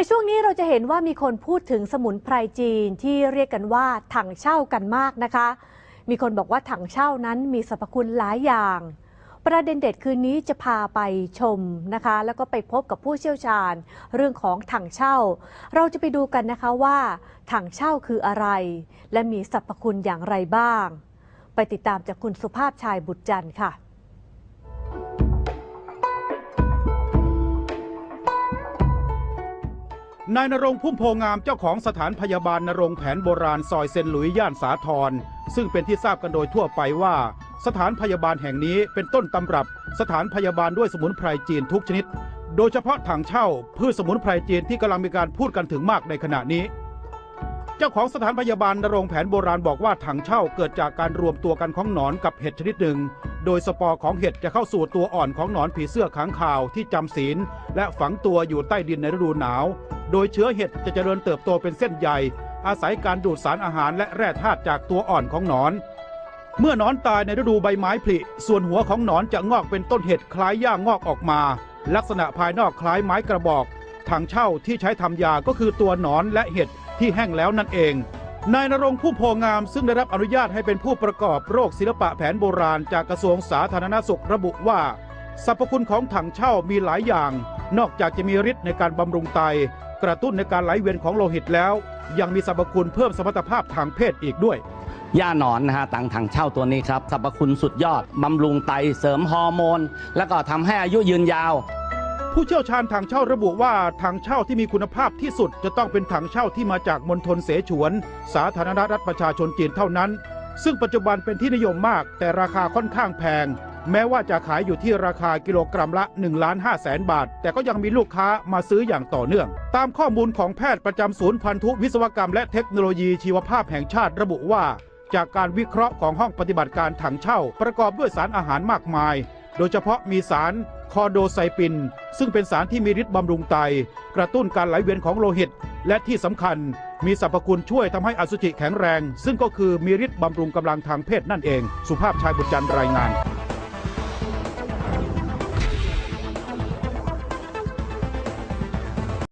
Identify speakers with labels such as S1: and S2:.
S1: ในช่วงนี้เราจะเห็นว่ามีคนพูดถึงสมุนไพรจีนที่เรียกกันว่าถังเช่ากันมากนะคะ มีคนบอกว่าถังเช่านั้นมีสรรพคุณหลายอย่าง ประเด็นเด็ดคืนนี้จะพาไปชมนะคะ แล้วก็ไปพบกับผู้เชี่ยวชาญ เรื่องของถังเช่า เราจะไปดูกันนะคะว่าถังเช่าคืออะไร และมีสรรพคุณอย่างไรบ้าง ไปติดตามจากคุณสุภาพชายบุตรจันทร์ค่ะ
S2: นายนรงพุ่มโพงามเจ้าของสถานพยาบาลนรงแผนโบราณซอยเซนหลุยย่านสาทรซึ่งเป็นที่ทราบกันโดยทั่วไปว่า สถานพยาบาลแห่งนี้เป็นต้นตำรับ สถานพยาบาลด้วยสมุนไพรจีนทุกชนิด โดยเฉพาะถังเช่าพืชสมุนไพรจีนที่กำลังมีการพูดกันถึงมากในขณะนี้ เจ้าของสถานพยาบาลนรงแผนโบราณบอกว่าถังเช่าเกิดจากการรวมตัวกันของหนอนกับเห็ดชนิดหนึ่ง โดยสปอร์ของเห็ดจะเข้าสู่ตัวอ่อนของหนอนผีเสื้อค้างคาวที่จำศีลและฝังตัวอยู่ใต้ดินในฤดูหนาว โดยเชื้อเห็ดจะเจริญเติบโตเป็นเส้นใหญ่อาศัยการดูดสารอาหารและแร่ธาตุจากตัวอ่อนของหนอน เมื่อนอนตายในฤดูใบไม้ผลิ ส่วนหัวของหนอนจะงอกเป็นต้นเห็ดคล้ายหญ้างอกออกมา ลักษณะภายนอกคล้ายไม้กระบอกถังเช่าที่ใช้ทำยาก็คือตัวหนอนและเห็ดที่แห้งแล้วนั่นเอง นายนรงผู้โพงามซึ่งได้รับอนุญาตให้เป็นผู้ประกอบโรคศิลปะแผนโบราณจากกระทรวงสาธารณสุขระบุว่า สรรพคุณของถังเช่ามีหลายอย่าง นอกจากจะมีฤทธิ์ในการบำรุงไต กระตุ้นในการไหลเวียนของโลหิตแล้ว ยังมีสรรพคุณเพิ่มสมรรถภาพทางเพศอีกด้วย
S3: ย่าหนอนนะฮะตังถังเช่าตัวนี้ครับสรรพคุณสุดยอดบำรุงไตเสริมฮอร์โมน แล้วก็ทำให้อายุยืนยาว
S2: ผู้เชี่ยวชาญถังเช่าระบุว่าถังเช่าที่มีคุณภาพที่สุด จะต้องเป็นถังเช่าที่มาจากมณฑลเสฉวน สาธารณรัฐประชาชนจีนเท่านั้น ซึ่งปัจจุบันเป็นที่นิยมมาก แต่ราคาค่อนข้างแพง แม้ว่าจะขายอยู่ที่ราคากิโลกรัมละ1ล้าน5แสนบาท แต่ก็ยังมีลูกค้ามาซื้ออย่างต่อเนื่อง ตามข้อมูลของแพทย์ประจำศูนย์พันธุวิศวกรรมและเทคโนโลยีชีวภาพแห่งชาติระบุว่า จากการวิเคราะห์ของห้องปฏิบัติการถังเช่า ประกอบด้วยสารอาหารมากมาย โดยเฉพาะมีสารคอโดไซปิน ซึ่งเป็นสารที่มีฤทธิ์บำรุงไต กระตุ้นการไหลเวียนของโลหิต และที่สำคัญมีสรรพคุณช่วยทำให้อสุจิแข็งแรง ซึ่งก็คือมีฤทธิ์บำรุงกำลังทางเพศนั่นเอง สุภาพชายบุตรจันทร์รายงาน